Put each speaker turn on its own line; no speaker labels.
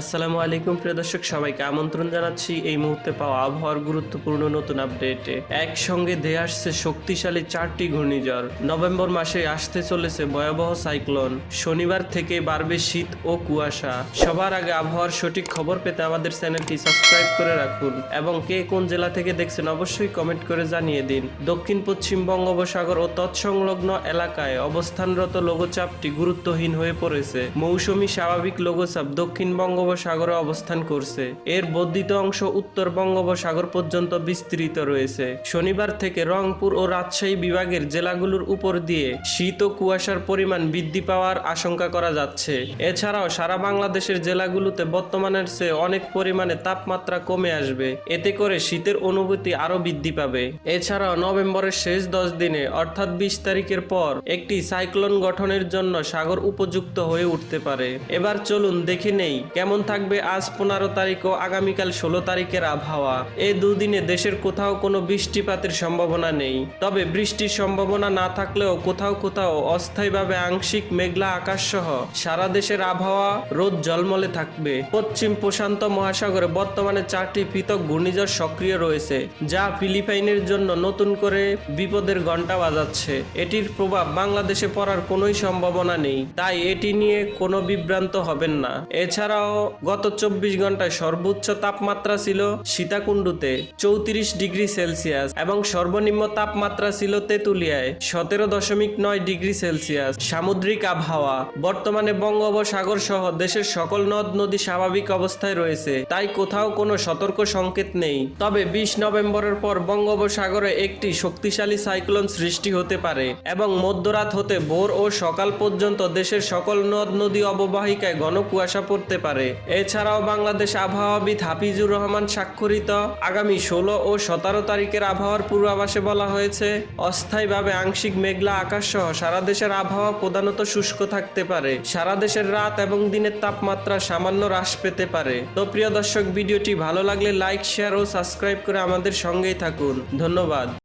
আসসালামু আলাইকুম প্রিয় দর্শক, সবাইকে আমন্ত্রণ জানাচ্ছি এই মুহূর্তে পাওয়া আবহাওয়ার গুরুত্বপূর্ণ নতুন আপডেটে। একসঙ্গে ধেয়ে আসছে শক্তিশালী চারটি ঘূর্ণিঝড়। নভেম্বর মাসে আসতে চলেছে ভয়াবহ সাইক্লোন। শনিবার থেকে বাড়বে শীত ও কুয়াশা। সবার আগে আবহাওয়ার সঠিক খবর পেতে আমাদের চ্যানেলটি সাবস্ক্রাইব করে রাখুন এবং কে কোন জেলা থেকে দেখছেন অবশ্যই কমেন্ট করে জানিয়ে দিন। দক্ষিণ, পশ্চিম বঙ্গোপসাগর ও তৎসংলগ্ন এলাকায় অবস্থানরত লঘুচাপটি গুরুত্বহীন হয়ে পড়েছে। মৌসুমি স্বাভাবিক লঘুচাপ দক্ষিণ বঙ্গোপসাগরে অবস্থান করছে। এর বর্ধিত অংশ উত্তর বঙ্গোপসাগর পর্যন্ত বিস্তৃত রয়েছে। শনিবার থেকে রংপুর ও রাজশাহী বিভাগের জেলাগুলোর উপর দিয়ে শীত ও কুয়াশার পরিমাণ বৃদ্ধি পাওয়ার আশঙ্কা করা যাচ্ছে। এছাড়াও সারা বাংলাদেশের জেলাগুলোতে বর্তমানের চেয়ে অনেক পরিমাণে তাপমাত্রা কমে আসবে। এতে করে শীতের অনুভূতি আরও বৃদ্ধি পাবে। এছাড়াও নভেম্বরের শেষ দশ দিনে, অর্থাৎ বিশ তারিখের পর, একটি সাইক্লোন গঠনের জন্য সাগর উপযুক্ত হয়ে উঠতে পারে। এবার চলুন দেখে নেই কেমন থাকবে আজ পনেরো তারিখ ও আগামীকাল ষোলো তারিখের আবহাওয়া। এই দুদিনে দেশের কোথাও কোনো বৃষ্টিপাতের সম্ভাবনা নেই। তবে বৃষ্টির সম্ভাবনা না থাকলেও কোথাও কোথাও অস্থায়ীভাবে আংশিক মেঘলা আকাশ সহ সারা দেশের আবহাওয়া রোদ জলমলে থাকবে। পশ্চিম প্রশান্ত মহাসাগরে বর্তমানে চারটি পৃথক ঘূর্ণিঝড় সক্রিয় রয়েছে, যা ফিলিপাইনের জন্য নতুন করে বিপদের ঘণ্টা বাজাচ্ছে। এটির প্রভাব বাংলাদেশে পড়ার কোনোই সম্ভাবনা নেই, তাই এটি নিয়ে কোনো বিভ্রান্ত হবেন না। এছাড়াও গত চব্বিশ ঘন্টায় সর্বোচ্চ তাপমাত্রা ছিল সীতাকুণ্ডুতে চৌত্রিশ ডিগ্রি সেলসিয়াস এবং সর্বনিম্ন তাপমাত্রা ছিল তেঁতুলিয়ায় সতেরো দশমিক নয় ডিগ্রি সেলসিয়াস। সামুদ্রিক আবহাওয়া। বর্তমানে বঙ্গোপসাগর সহ দেশের সকল নদ নদী স্বাভাবিক অবস্থায় রয়েছে, তাই কোথাও কোনো সতর্ক সংকেত নেই। তবে বিশ নভেম্বরের পর বঙ্গোপসাগরে একটি শক্তিশালী সাইক্লোন সৃষ্টি হতে পারে এবং মধ্যরাত হতে ভোর ও সকাল পর্যন্ত দেশের সকল নদ নদী অববাহিকায় ঘন কুয়াশা পড়তে পারে। এছাড়াও বাংলাদেশ আবহাওয়াবিদ হাফিজুর রহমান স্বাক্ষরিত আগামী ষোলো ও সতেরো তারিখের আবহাওয়ার পূর্বাভাসে বলা হয়েছে, অস্থায়ীভাবে আংশিক মেঘলা আকাশ সহ সারা দেশের আবহাওয়া প্রধানত শুষ্ক থাকতে পারে। সারা দেশের রাত এবং দিনের তাপমাত্রা সামান্য হ্রাস পেতে পারে। তো প্রিয় দর্শক, ভিডিওটি ভালো লাগলে লাইক, শেয়ার ও সাবস্ক্রাইব করে আমাদের সঙ্গেই থাকুন। ধন্যবাদ।